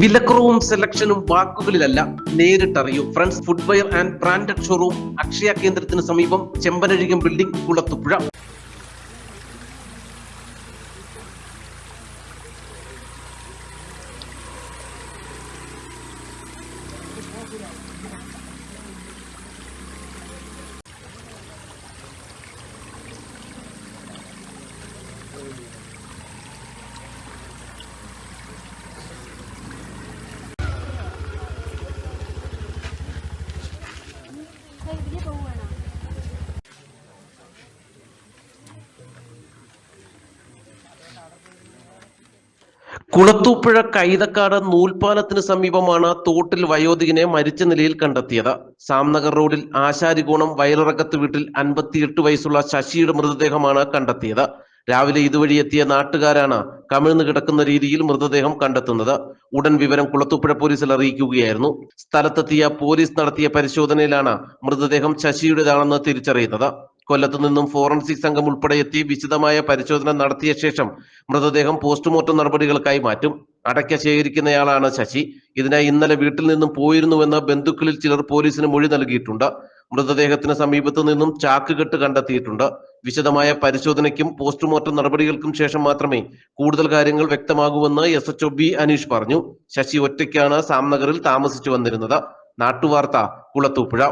വിലക്കുറവും സെലക്ഷനും വാക്കുകളിലല്ല നേരിട്ടറിയൂ. Friends footwear and branded showroom Akshaya കേന്ദ്രത്തിന് സമീപം ചെമ്പനഴികം ബിൽഡിംഗ് കുളത്തുപുഴ. കുളത്തൂപ്പുഴ കൈതക്കാട് നൂൽപ്പാലത്തിന് സമീപമാണ് തോട്ടിൽ വയോധികനെ മരിച്ച നിലയിൽ കണ്ടെത്തിയത്. സാംനഗർ റോഡിൽ ആശാരികോണം വയലിറക്കത്ത് വീട്ടിൽ അൻപത്തിയെട്ട് വയസ്സുള്ള ശശിയുടെ മൃതദേഹമാണ് കണ്ടെത്തിയത്. രാവിലെ ഇതുവഴി എത്തിയ നാട്ടുകാരാണ് കമിഴ്ന്നു കിടക്കുന്ന രീതിയിൽ മൃതദേഹം കണ്ടെത്തുന്നത്. ഉടൻ വിവരം കുളത്തൂപ്പുഴ പോലീസിൽ അറിയിക്കുകയായിരുന്നു. സ്ഥലത്തെത്തിയ പോലീസ് നടത്തിയ പരിശോധനയിലാണ് മൃതദേഹം ശശിയുടേതാണെന്ന് തിരിച്ചറിയുന്നത്. കൊല്ലത്തു നിന്നും ഫോറൻസിക് സംഘം ഉൾപ്പെടെ എത്തി വിശദമായ പരിശോധന നടത്തിയ ശേഷം മൃതദേഹം പോസ്റ്റ്മോർട്ടം നടപടികൾക്കായി മാറ്റും. അടയ്ക്ക ശേഖരിക്കുന്നയാളാണ് ശശി. ഇതിനായി ഇന്നലെ വീട്ടിൽ നിന്നും പോയിരുന്നുവെന്ന് ബന്ധുക്കളിൽ ചിലർ പോലീസിന് മൊഴി നൽകിയിട്ടുണ്ട്. മൃതദേഹത്തിന് സമീപത്തു നിന്നും ചാക്കുകെട്ട് കണ്ടെത്തിയിട്ടുണ്ട്. വിശദമായ പരിശോധനയ്ക്കും പോസ്റ്റ്മോർട്ടം നടപടികൾക്കും ശേഷം മാത്രമേ കൂടുതൽ കാര്യങ്ങൾ വ്യക്തമാകൂവെന്ന് എസ് എച്ച് ബി അനീഷ് പറഞ്ഞു. ശശി ഒറ്റയ്ക്കാണ് സാംനഗറിൽ താമസിച്ചു വന്നിരുന്നത്. നാട്ടുവാർത്ത കുളത്തൂപ്പുഴ.